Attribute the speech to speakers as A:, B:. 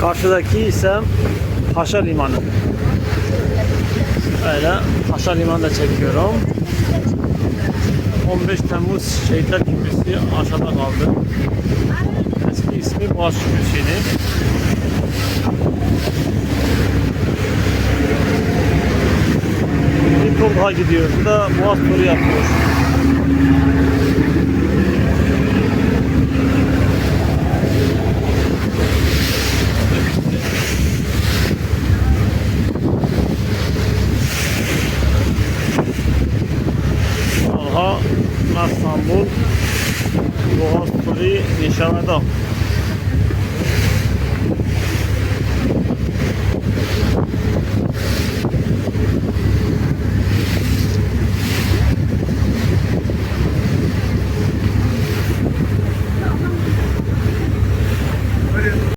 A: Karşıdaki ise Paşa Limanı. Öyle Paşa Limanı'nda çekiyorum. 15 Temmuz Şehitler Kümbüsü aşağıda kaldı. Eski ismi Boğaz Kümbüsü'ydü. Bir tur daha gidiyor. Bu da Boğaz turu yapıyor. Aha, İstanbul, Boğaz turu nişanada.